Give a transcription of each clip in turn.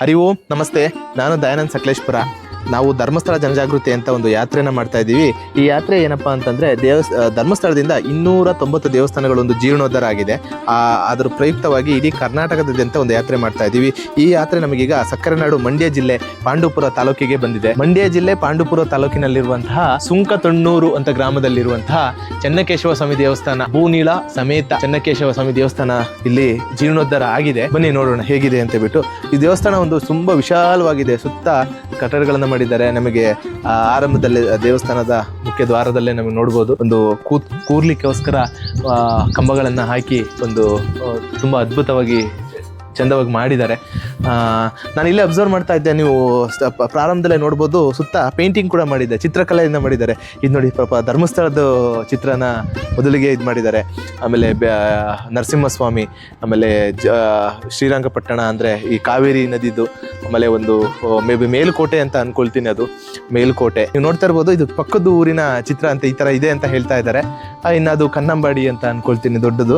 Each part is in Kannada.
ಹರಿ ಓಂ ನಮಸ್ತೆ. ನಾನು ದಯಾನಂದ್ ಸಕಲೇಶ್ಪುರ. ನಾವು ಧರ್ಮಸ್ಥಳ ಜನಜಾಗೃತಿ ಅಂತ ಒಂದು ಯಾತ್ರೆನ ಮಾಡ್ತಾ ಇದ್ದೀವಿ. ಈ ಯಾತ್ರೆ ಏನಪ್ಪಾ ಅಂತಂದ್ರೆ ದೇವಸ್ ಧರ್ಮಸ್ಥಳದಿಂದ ಇನ್ನೂರ ತೊಂಬತ್ತು ದೇವಸ್ಥಾನಗಳು ಒಂದು ಜೀರ್ಣೋದ್ಧಾರ ಆಗಿದೆ. ಅದರ ಪ್ರಯುಕ್ತವಾಗಿ ಇಡೀ ಕರ್ನಾಟಕದಾದ್ಯಂತ ಒಂದು ಯಾತ್ರೆ ಮಾಡ್ತಾ ಇದ್ದೀವಿ. ಈ ಯಾತ್ರೆ ನಮಗೀಗ ಸಕ್ಕರೆನಾಡು ಮಂಡ್ಯ ಜಿಲ್ಲೆ ಪಾಂಡುಪುರ ತಾಲೂಕಿಗೆ ಬಂದಿದೆ. ಮಂಡ್ಯ ಜಿಲ್ಲೆ ಪಾಂಡುಪುರ ತಾಲೂಕಿನಲ್ಲಿರುವಂತಹ ಸುಂಕತೊಣ್ಣೂರು ಅಂತ ಗ್ರಾಮದಲ್ಲಿರುವಂತಹ ಚೆನ್ನಕೇಶವ ಸ್ವಾಮಿ ದೇವಸ್ಥಾನ ಭೂನೀಳ ಸಮೇತ ಚೆನ್ನಕೇಶವ ಸ್ವಾಮಿ ದೇವಸ್ಥಾನ ಇಲ್ಲಿ ಜೀರ್ಣೋದ್ಧಾರ ಆಗಿದೆ. ಬನ್ನಿ ನೋಡೋಣ ಹೇಗಿದೆ ಅಂತ ಬಿಟ್ಟು ಈ ದೇವಸ್ಥಾನ ಒಂದು ತುಂಬಾ ವಿಶಾಲವಾಗಿದೆ. ಸುತ್ತ ಕಟ್ಟಡಗಳನ್ನ ಮಾಡಿದ್ದಾರೆ. ನಮಗೆ ಆರಂಭದಲ್ಲಿ ದೇವಸ್ಥಾನದ ಮುಖ್ಯ ದ್ವಾರದಲ್ಲೇ ನಮಗೆ ನೋಡ್ಬೋದು. ಒಂದು ಕೂತ್, ಕೂರ್ಲಿಕ್ಕೋಸ್ಕರ ಕಂಬಗಳನ್ನು ಹಾಕಿ ಒಂದು ತುಂಬಾ ಅದ್ಭುತವಾಗಿ ಚಂದವಾಗಿ ಮಾಡಿದ್ದಾರೆ. ನಾನು ಇಲ್ಲೇ ಅಬ್ಸರ್ವ್ ಮಾಡ್ತಾ ಇದ್ದೆ, ನೀವು ಪ್ರಾರಂಭದಲ್ಲೇ ನೋಡ್ಬೋದು, ಸುತ್ತ ಪೇಂಟಿಂಗ್ ಕೂಡ ಮಾಡಿದ್ದೆ ಚಿತ್ರಕಲೆಯಿಂದ ಮಾಡಿದ್ದಾರೆ. ಇದು ನೋಡಿ ಪಾಪ ಧರ್ಮಸ್ಥಳದ ಚಿತ್ರನ ಮೊದಲಿಗೆ ಇದು ಮಾಡಿದ್ದಾರೆ. ಆಮೇಲೆ ನರಸಿಂಹಸ್ವಾಮಿ, ಆಮೇಲೆ ಜ, ಶ್ರೀರಂಗಪಟ್ಟಣ ಅಂದರೆ ಈ ಕಾವೇರಿ ನದಿದು, ಆಮೇಲೆ ಒಂದು ಮೇ ಬಿ ಮೇಲುಕೋಟೆ ಅಂತ ಅಂದ್ಕೊಳ್ತೀನಿ ಅದು, ಮೇಲುಕೋಟೆ. ನೀವು ನೋಡ್ತಾ ಇರ್ಬೋದು, ಇದು ಪಕ್ಕದ ಊರಿನ ಚಿತ್ರ ಅಂತ ಈ ಥರ ಇದೆ ಅಂತ ಹೇಳ್ತಾ ಇದ್ದಾರೆ. ಇನ್ನು ಅದು ಕನ್ನಂಬಾಡಿ ಅಂತ ಅಂದ್ಕೊಳ್ತೀನಿ ದೊಡ್ಡದು.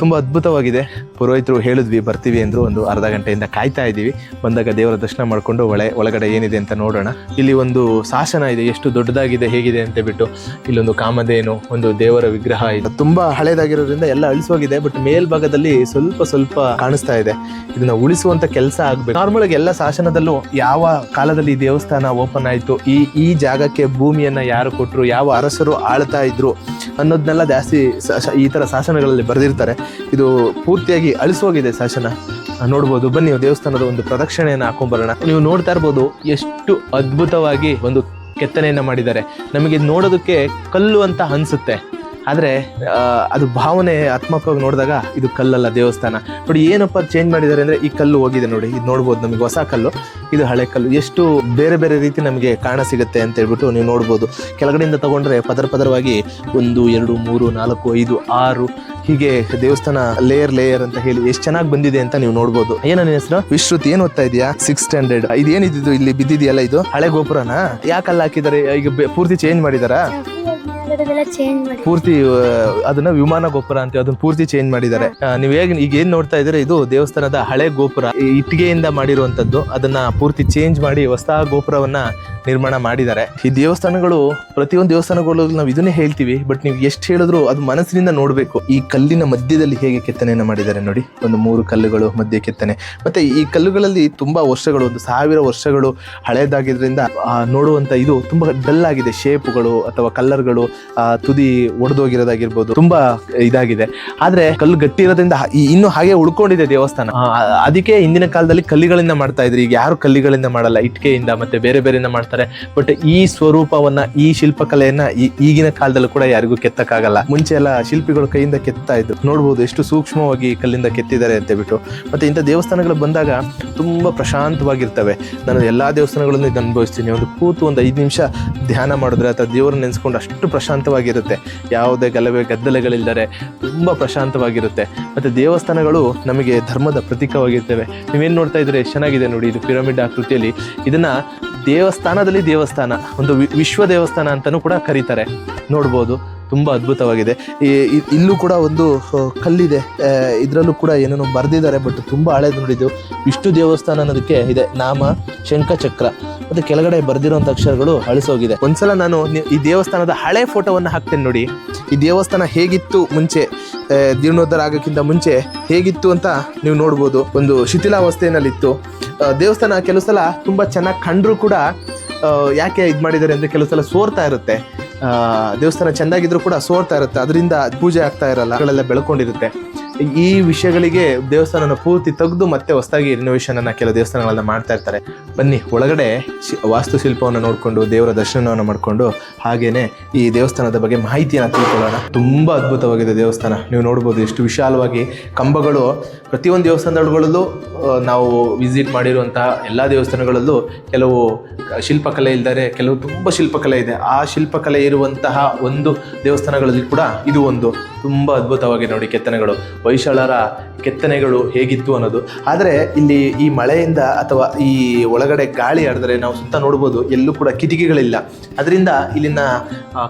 ತುಂಬ ಅದ್ಭುತವಾಗಿದೆ. ಪುರೋಹಿತರು ಹೇಳಿದ್ವಿ, ಬರ್ತೀವಿ ಅಂದ್ರು ಒಂದು ಅರ್ಧ ಗಂಟೆಯಿಂದ ಕಾಯ್ತಾ ಇದ್ದೀವಿ. ಬಂದಾಗ ದೇವರ ದರ್ಶನ ಮಾಡಿಕೊಂಡು ಒಳ, ಒಳಗಡೆ ಏನಿದೆ ಅಂತ ನೋಡೋಣ. ಇಲ್ಲಿ ಒಂದು ಶಾಸನ ಇದೆ, ಎಷ್ಟು ದೊಡ್ಡದಾಗಿದೆ, ಹೇಗಿದೆ ಅಂತ ಬಿಟ್ಟು. ಇಲ್ಲೊಂದು ಕಾಮಧೇನು, ಒಂದು ದೇವರ ವಿಗ್ರಹ ಇದೆ. ತುಂಬಾ ಹಳೇದಾಗಿರೋದ್ರಿಂದ ಎಲ್ಲ ಅಳಿಸೋಗಿದೆ, ಬಟ್ ಮೇಲ್ಭಾಗದಲ್ಲಿ ಸ್ವಲ್ಪ ಸ್ವಲ್ಪ ಕಾಣಿಸ್ತಾ ಇದೆ. ಇದನ್ನ ಉಳಿಸುವಂತ ಕೆಲಸ ಆಗ್ಬೇಕು. ನಾರ್ಮಲ್ ಆಗಿ ಎಲ್ಲ ಶಾಸನದಲ್ಲೂ ಯಾವ ಕಾಲದಲ್ಲಿ ದೇವಸ್ಥಾನ ಓಪನ್ ಆಯಿತು, ಈ ಈ ಜಾಗಕ್ಕೆ ಭೂಮಿಯನ್ನ ಯಾರು ಕೊಟ್ಟರು ಯಾವ ಅರಸರು ಆಳ್ತಾ ಇದ್ರು ಅನ್ನೋದನ್ನೆಲ್ಲ ಜಾಸ್ತಿ ಈ ತರ ಶಾಸನಗಳಲ್ಲಿ ಬರೆದಿರ್ತಾರೆ. ಇದು ಪೂರ್ತಿಯಾಗಿ ಅಳಿಸೋಗಿದೆ ಶಾಸನ. ನೋಡ್ಬೋದು. ಬನ್ನಿ ದೇವಸ್ಥಾನದ ಒಂದು ಪ್ರದಕ್ಷಿಣೆಯನ್ನು ಹಾಕೊಂಡ್ಬರೋಣ ನೀವು ನೋಡ್ತಾ ಇರ್ಬೋದು, ಎಷ್ಟು ಅದ್ಭುತವಾಗಿ ಒಂದು ಕೆತ್ತನೆಯನ್ನು ಮಾಡಿದ್ದಾರೆ. ನಮಗೆ ನೋಡೋದಕ್ಕೆ ಕಲ್ಲು ಅಂತ ಅನ್ಸುತ್ತೆ. ಆದರೆ ಅದು ಭಾವನೆ ಆತ್ಮಕವಾಗಿ ನೋಡಿದಾಗ ಇದು ಕಲ್ಲಲ್ಲ ದೇವಸ್ಥಾನ. ನೋಡಿ, ಏನಪ್ಪ ಚೇಂಜ್ ಮಾಡಿದ್ದಾರೆ ಅಂದರೆ ಈ ಕಲ್ಲು ಹೋಗಿದೆ ನೋಡಿ. ಇದು ನೋಡ್ಬೋದು, ನಮಗೆ ಹೊಸ ಕಲ್ಲು. ಇದು ಹಳೆ ಕಲ್ಲು. ಎಷ್ಟು ಬೇರೆ ಬೇರೆ ರೀತಿ ನಮಗೆ ಕಾಣ ಸಿಗುತ್ತೆ ಅಂತ ಹೇಳ್ಬಿಟ್ಟು ನೀವು ನೋಡ್ಬೋದು. ಕೆಳಗಡೆಯಿಂದ ತಗೊಂಡ್ರೆ ಪದರ ಪದರವಾಗಿ ಒಂದು, ಎರಡು, ಮೂರು, ನಾಲ್ಕು, ಐದು, ಆರು ಹೀಗೆ ದೇವಸ್ಥಾನ ಲೇಯರ್ ಲೇಯರ್ ಅಂತ ಹೇಳಿ ಎಷ್ಟು ಚೆನ್ನಾಗಿ ಬಂದಿದೆ ಅಂತ ನೀವು ನೋಡಬಹುದು ಏನ ನಿನ್ನ ಹೆಸರು? ವಿಶ್ರುತಿ ಏನ್ ಓದ್ತಾ ಇದೆಯಾ? ಸಿಕ್ಸ್ ಸ್ಟ್ಯಾಂಡರ್ಡ್ ಇದೇನಿದ್ದು ಇಲ್ಲಿ ಬಿದ್ದಿದೆಯಲ್ಲ ಇದು? ಹಳೆ ಗೋಪುರನ? ಯಾಕಲ್ಲ ಹಾಕಿದ್ದಾರೆ? ಈಗ ಪೂರ್ತಿ ಚೇಂಜ್ ಮಾಡಿದಾರಾ? ಅದೆಲ್ಲ ಚೇಂಜ್ ಮಾಡಿ. ಪೂರ್ತಿ ಅದನ್ನ ವಿಮಾನ ಗೋಪುರ ಅಂತ ಅದನ್ನ ಪೂರ್ತಿ ಚೇಂಜ್ ಮಾಡಿದ್ದಾರೆ. ನೀವು ಹೇಗೆ, ಈಗ ಏನ್ ನೋಡ್ತಾ ಇದ್ರೆ ಇದು ದೇವಸ್ಥಾನದ ಹಳೆ ಗೋಪುರ. ಇಟ್ಟಿಗೆಯಿಂದ ಮಾಡಿರುವಂತದ್ದು, ಅದನ್ನ ಪೂರ್ತಿ ಚೇಂಜ್ ಮಾಡಿ ಹೊಸ ಗೋಪುರವನ್ನ ನಿರ್ಮಾಣ ಮಾಡಿದ್ದಾರೆ. ಈ ದೇವಸ್ಥಾನಗಳು, ಪ್ರತಿಯೊಂದು ದೇವಸ್ಥಾನಗಳು ನಾವು ಇದನ್ನೇ ಹೇಳ್ತೀವಿ, ಬಟ್ ನೀವು ಎಷ್ಟು ಹೇಳಿದ್ರು ಅದು ಮನಸ್ಸಿನಿಂದ ನೋಡ್ಬೇಕು. ಈ ಕಲ್ಲಿನ ಮಧ್ಯದಲ್ಲಿ ಹೇಗೆ ಕೆತ್ತನೆಯನ್ನು ಮಾಡಿದ್ದಾರೆ ನೋಡಿ. ಒಂದು ಮೂರು ಕಲ್ಲುಗಳು ಮಧ್ಯೆ ಕೆತ್ತನೆ. ಮತ್ತೆ ಈ ಕಲ್ಲುಗಳಲ್ಲಿ ತುಂಬಾ ವರ್ಷಗಳು, ಒಂದು ಸಾವಿರ ವರ್ಷಗಳು ಹಳೇದಾಗಿದ್ರಿಂದ ನೋಡುವಂತ ಇದು ತುಂಬಾ ಡಲ್ ಆಗಿದೆ. ಶೇಪ್ಗಳು ಅಥವಾ ಕಲ್ಲರ್ಗಳು ತುದಿ ಒಡೆದೋಗಿರೋದಾಗಿರ್ಬೋದು, ತುಂಬಾ ಇದಾಗಿದೆ. ಆದ್ರೆ ಕಲ್ಲು ಗಟ್ಟಿ ಇರೋದ್ರಿಂದ ಇನ್ನು ಹಾಗೆ ಉಳ್ಕೊಂಡಿದೆ ದೇವಸ್ಥಾನ. ಅದಕ್ಕೆ ಹಿಂದಿನ ಕಾಲದಲ್ಲಿ ಕಲ್ಲಿಗಳಿಂದ ಮಾಡ್ತಾ ಇದ್ರು. ಈಗ ಯಾರು ಕಲ್ಲಿಗಳಿಂದ ಮಾಡಲ್ಲ ಇಟ್ಕೆಯಿಂದ ಮತ್ತೆ ಬೇರೆ ಬೇರೆಯಿಂದ ಮಾಡ್ತಾರೆ. ಬಟ್ ಈ ಸ್ವರೂಪವನ್ನ, ಈ ಶಿಲ್ಪಕಲೆಯನ್ನ ಈಗಿನ ಕಾಲದಲ್ಲೂ ಕೂಡ ಯಾರಿಗೂ ಕೆತ್ತಕ್ಕಾಗಲ್ಲ. ಮುಂಚೆ ಎಲ್ಲ ಶಿಲ್ಪಿಗಳು ಕೈಯಿಂದ ಕೆತ್ತಾ ಇದ್ರು. ನೋಡ್ಬೋದು ಎಷ್ಟು ಸೂಕ್ಷ್ಮವಾಗಿ ಕಲ್ಲಿಂದ ಕೆತ್ತಿದ್ದಾರೆ ಅಂತ ಬಿಟ್ಟು ಮತ್ತೆ ಇಂಥ ದೇವಸ್ಥಾನಗಳು ಬಂದಾಗ ತುಂಬಾ ಪ್ರಶಾಂತವಾಗಿರ್ತವೆ. ನಾನು ಎಲ್ಲಾ ದೇವಸ್ಥಾನಗಳನ್ನು ಅನುಭವಿಸ್ತೀನಿ. ಒಂದು ಕೂತು ಒಂದು ಐದು ನಿಮಿಷ ಧ್ಯಾನ ಮಾಡಿದ್ರೆ ಅಥವಾ ದೇವರನ್ನ ನೆನೆಸ್ಕೊಂಡು ಅಷ್ಟು ಪ್ರಶಾಂತವಾಗಿರುತ್ತೆ. ಯಾವುದೇ ಗಲಭೆ, ಗದ್ದಲೆಗಳಿಲ್ಲದೆ ತುಂಬ ಪ್ರಶಾಂತವಾಗಿರುತ್ತೆ. ಮತ್ತು ದೇವಸ್ಥಾನಗಳು ನಮಗೆ ಧರ್ಮದ ಪ್ರತೀಕವಾಗಿರ್ತವೆ. ನೀವೇನು ನೋಡ್ತಾ ಇದ್ರೆ ಚೆನ್ನಾಗಿದೆ ನೋಡಿ ಇದು ಪಿರಮಿಡ್ ಆಕೃತಿಯಲ್ಲಿ. ಇದನ್ನು ದೇವಸ್ಥಾನದಲ್ಲಿ ದೇವಸ್ಥಾನ, ಒಂದು ವಿಶ್ವ ದೇವಸ್ಥಾನ ಅಂತಲೂ ಕೂಡ ಕರೀತಾರೆ. ನೋಡ್ಬೋದು, ತುಂಬ ಅದ್ಭುತವಾಗಿದೆ. ಇಲ್ಲೂ ಕೂಡ ಒಂದು ಕಲ್ಲಿದೆ. ಇದರಲ್ಲೂ ಕೂಡ ಏನೇನೋ ಬರೆದಿದ್ದಾರೆ, ಬಟ್ ತುಂಬ ಹಳೇದು ನೋಡಿದ್ದು ವಿಷ್ಣು ದೇವಸ್ಥಾನ ಅನ್ನೋದಕ್ಕೆ ಇದೆ ನಾಮ ಶಂಖಚಕ್ರ. ಮತ್ತೆ ಕೆಳಗಡೆ ಬರೆದಿರುವಂತ ಅಕ್ಷರಗಳು ಅಳಿಸೋಗಿದೆ. ಒಂದ್ಸಲ ನಾನು ಈ ದೇವಸ್ಥಾನದ ಹಳೆ ಫೋಟೋವನ್ನ ಹಾಕ್ತೇನೆ ನೋಡಿ. ಈ ದೇವಸ್ಥಾನ ಹೇಗಿತ್ತು ಮುಂಚೆ? ಜೀರ್ಣೋದ್ಧಾರ ಆಗೋಕ್ಕಿಂತ ಮುಂಚೆ ಹೇಗಿತ್ತು ಅಂತ ನೀವು ನೋಡ್ಬೋದು. ಒಂದು ಶಿಥಿಲಾವಸ್ಥೆಯಲ್ಲಿತ್ತು. ದೇವಸ್ಥಾನ ಕೆಲವು ಸಲ ತುಂಬಾ ಚೆನ್ನಾಗಿ ಕಂಡ್ರು ಕೂಡ ಯಾಕೆ ಇದು ಮಾಡಿದ್ದಾರೆ ಅಂದ್ರೆ ಕೆಲವು ಸಲ ಸೋರ್ತಾ ಇರುತ್ತೆ. ದೇವಸ್ಥಾನ ಚೆಂದಾಗಿದ್ರು ಕೂಡ ಸೋರ್ತಾ ಇರುತ್ತೆ. ಅದರಿಂದ ಪೂಜೆ ಆಗ್ತಾ ಇರಲ್ಲ. ಬೆಳ್ಕೊಂಡಿರುತ್ತೆ. ಈ ವಿಷಯಗಳಿಗೆ ದೇವಸ್ಥಾನನ ಪೂರ್ತಿ ತೆಗೆದು ಮತ್ತೆ ಹೊಸದಾಗಿ ರಿನೋವೇಷನ್ ಅನ್ನ ಕೆಲವು ದೇವಸ್ಥಾನಗಳನ್ನ ಮಾಡ್ತಾ ಇರ್ತಾರೆ. ಬನ್ನಿ, ಒಳಗಡೆ ವಾಸ್ತುಶಿಲ್ಪವನ್ನು ನೋಡಿಕೊಂಡು, ದೇವರ ದರ್ಶನವನ್ನು ಮಾಡಿಕೊಂಡು, ಹಾಗೇನೆ ಈ ದೇವಸ್ಥಾನದ ಬಗ್ಗೆ ಮಾಹಿತಿಯನ್ನು ತಿಳ್ಕೊಳ್ಳೋಣ. ತುಂಬಾ ಅದ್ಭುತವಾಗಿದೆ ದೇವಸ್ಥಾನ. ನೀವು ನೋಡ್ಬೋದು ಎಷ್ಟು ವಿಶಾಲವಾಗಿ ಕಂಬಗಳು ಪ್ರತಿಯೊಂದು ದೇವಸ್ಥಾನಗಳಲ್ಲೂ ನಾವು ವಿಸಿಟ್ ಮಾಡಿರುವಂತಹ ಎಲ್ಲ ದೇವಸ್ಥಾನಗಳಲ್ಲೂ ಕೆಲವು ಶಿಲ್ಪಕಲೆ ಇಲ್ದರೆ, ಕೆಲವು ತುಂಬ ಶಿಲ್ಪಕಲೆ ಇದೆ. ಆ ಶಿಲ್ಪಕಲೆ ಇರುವಂತಹ ಒಂದು ದೇವಸ್ಥಾನಗಳಲ್ಲಿ ಕೂಡ ಇದು ಒಂದು. ತುಂಬ ಅದ್ಭುತವಾಗಿ ನೋಡಿ ಕೆತ್ತನೆಗಳು. ಹೊಯ್ಸಳರ ಕೆತ್ತನೆಗಳು ಹೇಗಿತ್ತು ಅನ್ನೋದು. ಆದರೆ ಇಲ್ಲಿ ಈ ಮಳೆಯಿಂದ ಅಥವಾ ಈ ಒಳಗಡೆ ಗಾಳಿ ಆಡಿದ್ರೆ ನಾವು ಸುತ್ತ ನೋಡ್ಬೋದು, ಎಲ್ಲೂ ಕೂಡ ಕಿಟಕಿಗಳಿಲ್ಲ. ಅದರಿಂದ ಇಲ್ಲಿನ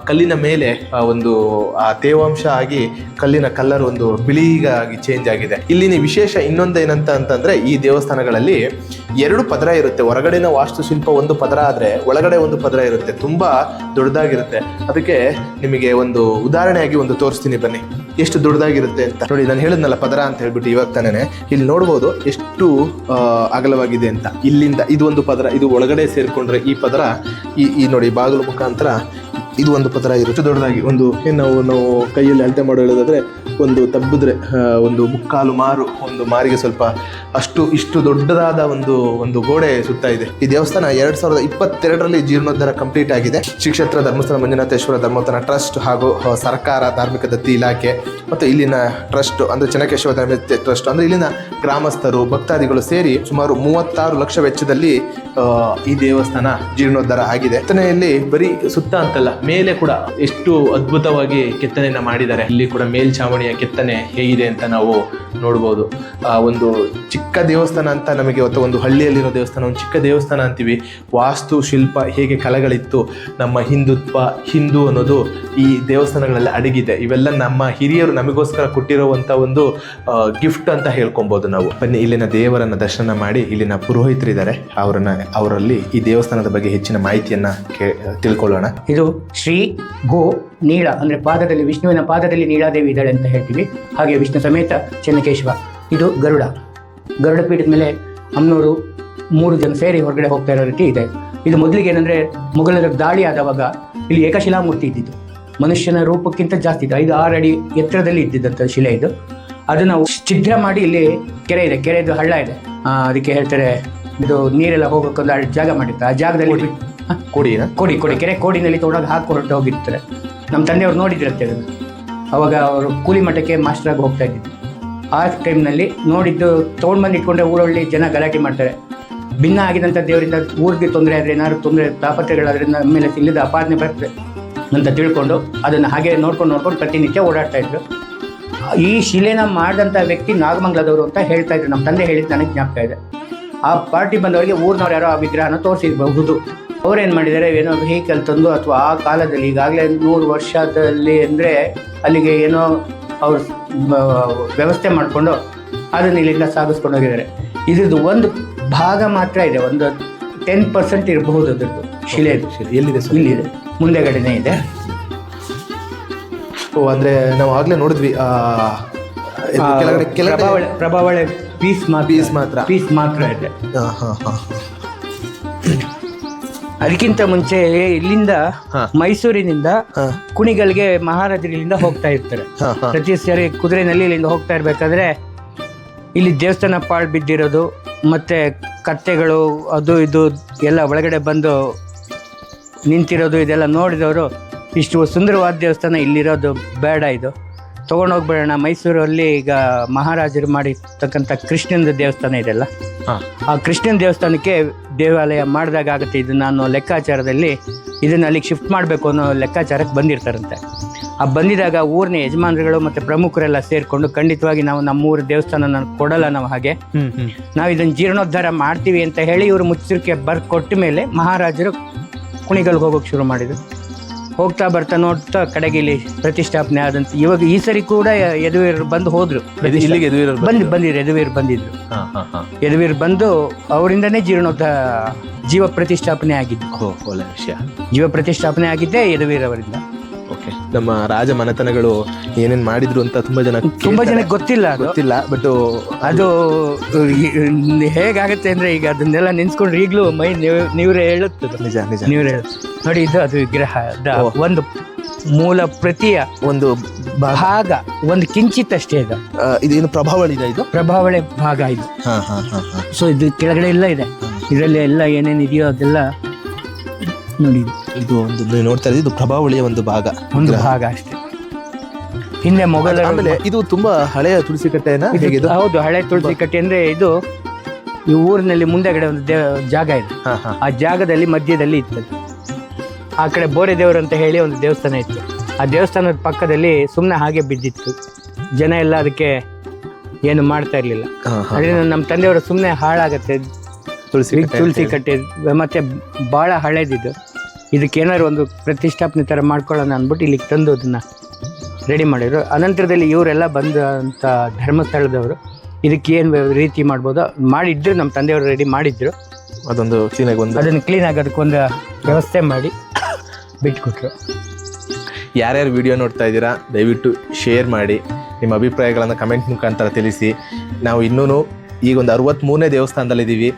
ಕಲ್ಲಿನ ಮೇಲೆ ಒಂದು, ಆ, ತೇವಾಂಶ ಆಗಿ ಕಲ್ಲಿನ ಕಲ್ಲರ್ ಒಂದು ಬಿಳಿಗಾಗಿ ಚೇಂಜ್ ಆಗಿದೆ. ಇಲ್ಲಿನ ವಿಶೇಷ ಇನ್ನೊಂದೇನಂತ ಅಂತಂದರೆ ಈ ದೇವಸ್ಥಾನಗಳಲ್ಲಿ ಎರಡು ಪದರ ಇರುತ್ತೆ. ಹೊರಗಡೆನ ವಾಸ್ತುಶಿಲ್ಪ ಒಂದು ಪದರ ಆದರೆ ಒಳಗಡೆ ಒಂದು ಪದರ ಇರುತ್ತೆ. ತುಂಬಾ ದೊಡ್ಡದಾಗಿರುತ್ತೆ. ಅದಕ್ಕೆ ನಿಮಗೆ ಒಂದು ಉದಾಹರಣೆಯಾಗಿ ಒಂದು ತೋರಿಸ್ತೀನಿ ಬನ್ನಿ. ಎಷ್ಟು ದೊಡ್ಡದಾಗಿರುತ್ತೆ ಅಂತ. ನೋಡಿ, ನಾನು ಹೇಳಿದ್ನಲ್ಲ ಪದರ ಅಂತ ಹೇಳ್ಬಿಟ್ಟು ಇವಾಗ ತಾನೇ ಇಲ್ಲಿ ನೋಡ್ಬೋದು ಎಷ್ಟು ಅಗಲವಾಗಿದೆ ಅಂತ. ಇಲ್ಲಿಂದ ಇದು ಒಂದು ಪದರ, ಇದು ಒಳಗಡೆ ಸೇರಿಕೊಂಡ್ರೆ ಈ ಪದರ, ಈ ಈ ನೋಡಿ, ಬಾಗಿಲು ಮುಖಾಂತರ ಇದು ಒಂದು ಪದರ ಇರುತ್ತೆ ದೊಡ್ಡದಾಗಿ ಒಂದು ನಾವು ನಾವು ಕೈಯಲ್ಲಿ ಅಳತೆ ಮಾಡೋ ಹೇಳೋದಾದ್ರೆ ಒಂದು ತಬ್ಬಿದ್ರೆ ಒಂದು ಮುಕ್ಕಾಲು ಮಾರು, ಒಂದು ಮಾರಿಗೆ ಸ್ವಲ್ಪ ಅಷ್ಟು, ಇಷ್ಟು ದೊಡ್ಡದಾದ ಒಂದು ಒಂದು ಗೋಡೆ ಸುತ್ತ ಇದೆ. ಈ ದೇವಸ್ಥಾನ ಎರಡು ಸಾವಿರದ ಇಪ್ಪತ್ತೆರಡರಲ್ಲಿ ಜೀರ್ಣೋದ್ಧಾರ ಕಂಪ್ಲೀಟ್ ಆಗಿದೆ. ಶ್ರೀ ಕ್ಷೇತ್ರ ಧರ್ಮಸ್ಥಳ, ಮಂಜುನಾಥೇಶ್ವರ ಧರ್ಮೋತ್ತನ ಟ್ರಸ್ಟ್ ಹಾಗೂ ಸರ್ಕಾರ, ಧಾರ್ಮಿಕ ದತ್ತಿ ಇಲಾಖೆ ಮತ್ತು ಇಲ್ಲಿನ ಟ್ರಸ್ಟ್, ಅಂದ್ರೆ ಚೆನ್ನಕೇಶ್ವರ ಟ್ರಸ್ಟ್, ಅಂದ್ರೆ ಇಲ್ಲಿನ ಗ್ರಾಮಸ್ಥರು, ಭಕ್ತಾದಿಗಳು ಸೇರಿ ಸುಮಾರು ಮೂವತ್ತಾರು ಲಕ್ಷ ವೆಚ್ಚದಲ್ಲಿ ಈ ದೇವಸ್ಥಾನ ಜೀರ್ಣೋದ್ಧಾರ ಆಗಿದೆ. ಬರೀ ಸುತ್ತ ಅಂತಲ್ಲ ಮೇಲೆ ಕೂಡ ಎಷ್ಟು ಅದ್ಭುತವಾಗಿ ಕೆತ್ತನೆಯನ್ನ ಮಾಡಿದ್ದಾರೆ. ಇಲ್ಲಿ ಕೂಡ ಮೇಲ್ಛಾವಣಿಯ ಕೆತ್ತನೆ ಹೇಗಿದೆ ಅಂತ ನಾವು ನೋಡ್ಬೋದು. ಒಂದು ಚಿಕ್ಕ ದೇವಸ್ಥಾನ ಅಂತ ನಮಗೆ ಇವತ್ತು ಒಂದು ಹಳ್ಳಿಯಲ್ಲಿರೋ ದೇವಸ್ಥಾನ, ಒಂದು ಚಿಕ್ಕ ದೇವಸ್ಥಾನ ಅಂತೀವಿ. ವಾಸ್ತು, ಶಿಲ್ಪ ಹೇಗೆ ಕಲೆಗಳಿತ್ತು, ನಮ್ಮ ಹಿಂದುತ್ವ, ಹಿಂದೂ ಅನ್ನೋದು ಈ ದೇವಸ್ಥಾನಗಳಲ್ಲಿ ಅಡಗಿದೆ. ಇವೆಲ್ಲ ನಮ್ಮ ಹಿರಿಯರು ನಮಗೋಸ್ಕರ ಕೊಟ್ಟಿರುವಂತ ಒಂದು ಗಿಫ್ಟ್ ಅಂತ ಹೇಳ್ಕೊಬೋದು ನಾವು. ಬನ್ನಿ, ಇಲ್ಲಿನ ದೇವರನ್ನ ದರ್ಶನ ಮಾಡಿ ಇಲ್ಲಿನ ಪುರೋಹಿತರಿದ್ದಾರೆ. ಅವರನ್ನ, ಅವರಲ್ಲಿ ಈ ದೇವಸ್ಥಾನದ ಬಗ್ಗೆ ಹೆಚ್ಚಿನ ಮಾಹಿತಿಯನ್ನ ತಿಳ್ಕೊಳ್ಳೋಣ. ಇದು ಶ್ರೀ ಗೋ ನೀಳ, ಅಂದ್ರೆ ಪಾದದಲ್ಲಿ, ವಿಷ್ಣುವಿನ ಪಾದದಲ್ಲಿ ನೀಳಾದೇವಿ ಇದ್ದಾಳೆ ಅಂತ ಹೇಳ್ತೀವಿ. ಹಾಗೆ ವಿಷ್ಣು ಸಮೇತ ಚೆನ್ನಕೇಶವ. ಇದು ಗರುಡ. ಗರುಡ ಪೀಠದ ಮೇಲೆ ಅಮ್ಮನೂರು ಮೂರು ಜನ ಸೇರಿ ಹೊರಗಡೆ ಹೋಗ್ತಾ ಇರೋ ರೀತಿ ಇದೆ. ಇದು ಮೊದಲಿಗೆ ಏನಂದ್ರೆ ಮೊಘಲರ ದಾಳಿ ಆದವಾಗ ಇಲ್ಲಿ ಏಕಶಿಲಾ ಮೂರ್ತಿ ಇದ್ದಿದ್ದು. ಮನುಷ್ಯನ ರೂಪಕ್ಕಿಂತ ಜಾಸ್ತಿ ಇದೆ ಐದು ಆರು ಅಡಿ ಎತ್ತರದಲ್ಲಿ ಇದ್ದಿದ್ದಂಥ ಶಿಲೆ ಇದು. ಅದನ್ನ ಛಿದ್ರ ಮಾಡಿ ಇಲ್ಲಿ ಕೆರೆ ಇದೆ, ಕೆರೆದು ಹಳ್ಳ ಇದೆ. ಅದಕ್ಕೆ ಹೇಳ್ತಾರೆ ಇದು ನೀರೆಲ್ಲ ಹೋಗೋಕ್ಕೊಂದು ಜಾಗ ಮಾಡಿತ್ತು ಆ ಜಾಗದಲ್ಲಿ ಕೊಡಿ ಕೊಡಿ, ಕೋಡಿ. ಕೆರೆ ಕೋಡಿನಲ್ಲಿ ತೊಗೊಂಡೋಗಿ ಹಾಕಿ ಹೋಗಿರ್ತಾರೆ. ನಮ್ಮ ತಂದೆಯವ್ರು ನೋಡಿದ್ರಂತೆ ಅದನ್ನು. ಅವಾಗ ಅವರು ಕೂಲಿ ಮಠಕ್ಕೆ ಮಾಸ್ಟರ್ ಆಗಿ ಹೋಗ್ತಾ ಇದ್ದಿದ್ದು. ಆ ಟೈಮ್ನಲ್ಲಿ ನೋಡಿದ್ದು ತೊಗೊಂಡು ಬಂದು ಇಟ್ಕೊಂಡ್ರೆ ಊರಲ್ಲಿ ಜನ ಗಲಾಟೆ ಮಾಡ್ತಾರೆ. ಭಿನ್ನ ಆಗಿದಂಥ ದೇವರಿಂದ ಊರಿಗೆ ತೊಂದರೆ ಆದರೆ, ಏನಾದ್ರು ತೊಂದರೆ ತಾಪತ್ರೆಗಳಾದ್ರೆ ನಮ್ಮ ಮೇಲೆ ಇಲ್ಲದ ಅಪಾದನೆ ಬರ್ತದೆ ಅಂತ ತಿಳ್ಕೊಂಡು ಅದನ್ನು ಹಾಗೆ ನೋಡ್ಕೊಂಡು ನೋಡ್ಕೊಂಡು ಪ್ರತಿನಿತ್ಯ ಓಡಾಡ್ತಾ ಇದ್ರು. ಈ ಶಿಲೆನ ಮಾಡಿದಂಥ ವ್ಯಕ್ತಿ ನಾಗಮಂಗಲದವರು ಅಂತ ಹೇಳ್ತಾ ಇದ್ರು. ನಮ್ಮ ತಂದೆ ಹೇಳಿದ್ದು ನನಗೆ ಜ್ಞಾಪಕ ಇದೆ. ಆ ಪಾರ್ಟಿ ಬಂದವರಿಗೆ ಊರಿನವ್ರು ಯಾರೋ ಆ ವಿಗ್ರಹನ ತೋರಿಸಿರಬಹುದು. ಅವ್ರೇನು ಮಾಡಿದ್ದಾರೆ? ಏನೋ ವೆಹಿಕಲ್ ತಂದು ಅಥವಾ ಆ ಕಾಲದಲ್ಲಿ ಈಗಾಗಲೇ ನೂರು ವರ್ಷದಲ್ಲಿ ಅಂದರೆ ಅಲ್ಲಿಗೆ ಏನೋ ಅವ್ರು ವ್ಯವಸ್ಥೆ ಮಾಡಿಕೊಂಡು ಅದನ್ನು ಇಲ್ಲಿಂದ ಸಾಗಿಸ್ಕೊಂಡು ಹೋಗಿದ್ದಾರೆ. ಇದ್ರದ್ದು ಒಂದು ಭಾಗ ಮಾತ್ರ ಇದೆ. ಒಂದು ಟೆನ್ ಪರ್ಸೆಂಟ್ ಇರಬಹುದು ಅದ್ರದ್ದು. ಶಿಲೆ ಎಲ್ಲಿದೆ ಇಲ್ಲಿದೆ. ಮುಂದೆಗಡೆನೇ ಇದೆ. ಓ ಅಂದರೆ ನಾವು ಆಗಲೇ ನೋಡಿದ್ವಿ ಕೆಳಗಡೆ ಕೆಳಗಡೆ ಪ್ರಭಾವಳೆ ಪ್ರಭಾವಳೆ ಪೀಸ್ ಮಾತ್ರ. Piece ಮಾತ್ರ. ಪೀಸ್ ಮಾತ್ರ ಇದೆ. ಹಾಂ ಹಾಂ ಹಾ. ಅದಕ್ಕಿಂತ ಮುಂಚೆ ಇಲ್ಲಿಂದ ಮೈಸೂರಿನಿಂದ ಕುಣಿಗಳಿಗೆ ಮಹಾರಾಜರಿಂದ ಮಹಾರಾಜರು ಹೋಗ್ತಾ ಇರ್ತಾರೆ. ಪ್ರತಿ ಸರಿ ಕುದುರೆನಲ್ಲಿ ಇಲ್ಲಿಂದ ಹೋಗ್ತಾ ಇರ್ಬೇಕಾದ್ರೆ ಇಲ್ಲಿ ದೇವಸ್ಥಾನ ಪಾಳು ಬಿದ್ದಿರೋದು ಮತ್ತೆ ಕತ್ತೆಗಳು ಅದು ಇದು ಎಲ್ಲ ಒಳಗಡೆ ಬಂದು ನಿಂತಿರೋದು ಇದೆಲ್ಲ ನೋಡಿದವರು ಇಷ್ಟು ಸುಂದರವಾದ ದೇವಸ್ಥಾನ ಇಲ್ಲಿರೋದು ಬೇಡ ಇದು. ತೊಗೊಂಡೋಗ್ಬೇಡೋಣ. ಮೈಸೂರಲ್ಲಿ ಈಗ ಮಹಾರಾಜರು ಮಾಡಿರ್ತಕ್ಕಂಥ ಕೃಷ್ಣನ ದೇವಸ್ಥಾನ ಇದೆಲ್ಲ. ಆ ಕೃಷ್ಣನ ದೇವಸ್ಥಾನಕ್ಕೆ ದೇವಾಲಯ ಮಾಡಿದಾಗ ಆಗುತ್ತೆ. ಇದು ನಾನು ಲೆಕ್ಕಾಚಾರದಲ್ಲಿ ಇದನ್ನ ಅಲ್ಲಿಗೆ ಶಿಫ್ಟ್ ಮಾಡಬೇಕು ಅನ್ನೋ ಲೆಕ್ಕಾಚಾರಕ್ಕೆ ಬಂದಿರ್ತಾರಂತೆ. ಆ ಬಂದಿದಾಗ ಊರಿನ ಯಜಮಾನರುಗಳು ಮತ್ತು ಪ್ರಮುಖರೆಲ್ಲ ಸೇರಿಕೊಂಡು ಖಂಡಿತವಾಗಿ ನಾವು ನಮ್ಮೂರ ದೇವಸ್ಥಾನ ಕೊಡಲ್ಲ ನಾವು ಹಾಗೆ. ನಾವು ಇದನ್ನು ಜೀರ್ಣೋದ್ಧಾರ ಮಾಡ್ತೀವಿ ಅಂತ ಹೇಳಿ ಇವರು ಮುಚ್ಚರಿಕೆ ಬರ್ಕೊಟ್ಟ ಮೇಲೆ ಮಹಾರಾಜರು ಕುಣಿಗಲ್ಗೆ ಹೋಗೋಕೆ ಶುರು ಮಾಡಿದ್ರು. ಹೋಗ್ತಾ ಬರ್ತಾ ನೋಡ್ತಾ ಕಡೆಗೆ ಇಲ್ಲಿ ಪ್ರತಿಷ್ಠಾಪನೆ ಆದಂತ ಇವಾಗ ಈ ಸರಿ ಕೂಡ ಯದುವೀರ್ ಬಂದು ಹೋದ್ರು ಇಲ್ಲಿಗೆ ಯದುವೀರರು ಬಂದು ಬಂದಿದ್ರು ಯದುವೀರ್ ಬಂದಿದ್ರು. ಯದುವೀರ್ ಬಂದು ಅವರಿಂದನೇ ಜೀರ್ಣೋದ್ಧ ಜೀವ ಪ್ರತಿಷ್ಠಾಪನೆ ಆಗಿದ್ದು ಓ, ಒಳ್ಳೆ ವಿಷಯ. ಜೀವ ಪ್ರತಿಷ್ಠಾಪನೆ ಆಗಿದ್ದೇ ಯದುವೀರ್ ಅವರಿಂದ ನಮ್ಮ ರಾಜ ಮನೆತನಗಳು ಏನೇನ್ ಮಾಡಿದ್ರು ಅಂತ ತುಂಬಾ ಜನ ತುಂಬಾ ಜನ ಜನಕ್ಕೆ ಗೊತ್ತಿಲ್ಲ ಗೊತ್ತಿಲ್ಲ ಬಟ್ ಅದು ಹೇಗಾಗುತ್ತೆ ಅಂದ್ರೆ ಈಗ ಅದನ್ನೆಲ್ಲ ನೆನ್ಸ್ಕೊಂಡ್ರೆ ಈಗಲೂ ಮೈ ನೀವ್- ನೀವ್ರೆ ಹೇಳುತ್ತೆ ನಿಜ ನಿಜ. ನೀವ್ರೆ ನೋಡಿ ಇದು ಅದು ವಿಗ್ರಹ ಒಂದು ಮೂಲ ಪ್ರತಿಯ ಒಂದು ಭಾಗ. ಒಂದು ಕಿಂಚಿತ್ ಅಷ್ಟೇ ಇದು ಇದೇನು ಪ್ರಭಾವಳಿ ಇದೆ? ಇದು ಪ್ರಭಾವಳಿ ಭಾಗ ಇದು. ಸೊ ಇದು ಕೆಳಗಡೆ ಎಲ್ಲ ಇದೆ. ಇದರಲ್ಲಿ ಎಲ್ಲ ಏನೇನಿದೆಯೋ ಅದೆಲ್ಲ ನೋಡಿ ಇದು ಒಂದು ನೀವು ನೋಡ್ತಾ ಇದ್ದೀವಿ ಇದು ಪ್ರಭಾವಳಿಯ ಒಂದು ಭಾಗ. ಒಂದು ಭಾಗ ಅಷ್ಟೇ. ಹಿಂದೆ ಮೊಘಲರು ಆಮೇಲೆ ಇದು ತುಂಬಾ ಹಳೆಯ ತುಳಸಿ ಕಟ್ಟೆ ಇದು- ಹೇಗಿದು? ಹೌದು ಹಳೆ ತುಳಸಿ ಕಟ್ಟೆ ಅಂದ್ರೆ ಇದು ಈ ಊರಿನಲ್ಲಿ ಮುಂದೆಗಡೆ ಒಂದು ದೇವ ಜಾಗ ಇದೆ. ಹಾ ಹಾ. ಆ ಜಾಗದಲ್ಲಿ ಮಧ್ಯದಲ್ಲಿ ಇತ್ತು. ಆ ಕಡೆ ಬೋರೆ ದೇವರು ಅಂತ ಹೇಳಿ ಒಂದು ದೇವಸ್ಥಾನ ಇತ್ತು. ಆ ದೇವಸ್ಥಾನದ ಪಕ್ಕದಲ್ಲಿ ಸುಮ್ಮನೆ ಹಾಗೆ ಬಿದ್ದಿತ್ತು. ಜನ ಎಲ್ಲ ಅದಕ್ಕೆ ಏನು ಮಾಡ್ತಾ ಇರಲಿಲ್ಲ. ಹಾ, ಹಾ. ಅದರಿಂದ ನಮ್ಮ ತಂದೆಯವರು ಸುಮ್ಮನೆ ಹಾಳಾಗತ್ತೆ. ತುಳಸಿ ತುಳಸಿ. ಕಟ್ಟೆ ಮತ್ತೆ ಭಾಳ ಹಳೇದಿದ್ದು ಇದಕ್ಕೆ ಏನಾದ್ರು ಒಂದು ಪ್ರತಿಷ್ಠಾಪನೆ ಥರ ಮಾಡ್ಕೊಳ್ಳೋಣ ಅಂದ್ಬಿಟ್ಟು ಇಲ್ಲಿಗೆ ತಂದು ಅದನ್ನ ರೆಡಿ ಮಾಡಿದ್ರು. ಅನಂತರದಲ್ಲಿ ಇವರೆಲ್ಲ ಬಂದಂಥ ಧರ್ಮಸ್ಥಳದವರು ಇದಕ್ಕೆ ಏನು ರೀತಿ ಮಾಡ್ಬೋದು ಮಾಡಿದ್ರು ನಮ್ಮ ತಂದೆಯವರು ರೆಡಿ ಮಾಡಿದ್ರು. ಅದೊಂದು ಕ್ಲೀನಾಗಿ ಒಂದು ಅದನ್ನು ಕ್ಲೀನ್ ಆಗಿ ಅದಕ್ಕೊಂದು ವ್ಯವಸ್ಥೆ ಮಾಡಿ ಬಿಟ್ಕೊಟ್ರು ಯಾರ್ಯಾರು ವಿಡಿಯೋ ನೋಡ್ತಾ ಇದ್ದೀರಾ ದಯವಿಟ್ಟು ಶೇರ್ ಮಾಡಿ. ನಿಮ್ಮ ಅಭಿಪ್ರಾಯಗಳನ್ನು ಕಮೆಂಟ್ ಮುಖಾಂತರ ತಿಳಿಸಿ. ನಾವು ಇನ್ನೂ ಈಗ ಒಂದು ಅರವತ್ತ್ಮೂರನೇ ದೇವಸ್ಥಾನದಲ್ಲಿದ್ದೀವಿ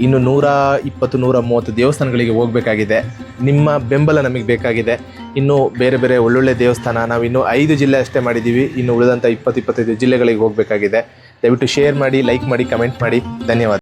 ಇನ್ನು ನೂರ ಇಪ್ಪತ್ತು, ನೂರ ಮೂವತ್ತು ದೇವಸ್ಥಾನಗಳಿಗೆ ಹೋಗಬೇಕಾಗಿದೆ. ನಿಮ್ಮ ಬೆಂಬಲ ನಮಗೆ ಬೇಕಾಗಿದೆ. ಇನ್ನು ಬೇರೆ ಬೇರೆ ಒಳ್ಳೊಳ್ಳೆ ದೇವಸ್ಥಾನ, ನಾವು ಇನ್ನೂ ಐದು ಜಿಲ್ಲೆ ಅಷ್ಟೇ ಮಾಡಿದ್ದೀವಿ ಇನ್ನು ಉಳಿದಂಥ ಇಪ್ಪತ್ತು, ಇಪ್ಪತ್ತೈದು ಜಿಲ್ಲೆಗಳಿಗೆ ಹೋಗಬೇಕಾಗಿದೆ. ದಯವಿಟ್ಟು ಶೇರ್ ಮಾಡಿ, ಲೈಕ್ ಮಾಡಿ, ಕಮೆಂಟ್ ಮಾಡಿ. ಧನ್ಯವಾದ.